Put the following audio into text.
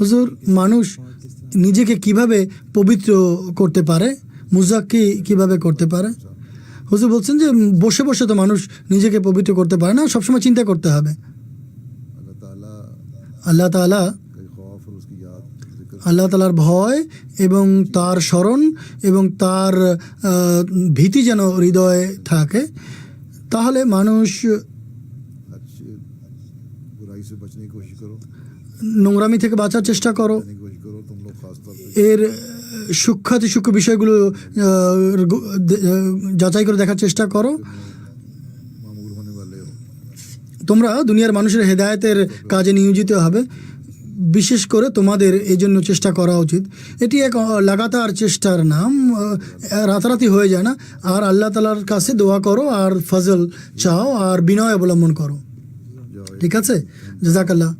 হুজুর, মানুষ নিজেকে কীভাবে পবিত্র করতে পারে? মুজাক্কি কীভাবে করতে পারে? হুজুর বলছেন যে বসে বসে তো মানুষ নিজেকে পবিত্র করতে পারে না, সবসময় চিন্তা করতে হবে। আল্লাহ তালা আল্লাহ তালার ভয় এবং তার স্মরণ এবং তার ভীতি যেন হৃদয়ে থাকে, তাহলে মানুষ নোংরামি থেকে বাঁচার চেষ্টা করো। এর সূক্ষাতি সূক্ষ্ম বিষয়গুলো যাচাই করে দেখার চেষ্টা করো। তোমরা দুনিয়ার মানুষের হেদায়তের কাজে নিয়োজিত হবে। বিশেষ করে তোমাদের এই জন্য চেষ্টা করা উচিত। এটি এক লাগাতার চেষ্টার নাম। রাতারাতি হয়ে যায় না। আর আল্লাহ তালার কাছে দোয়া করো, আর ফজল চাও, আর বিনয় অবলম্বন করো। ঠিক আছে? জাজাকাল্লাহ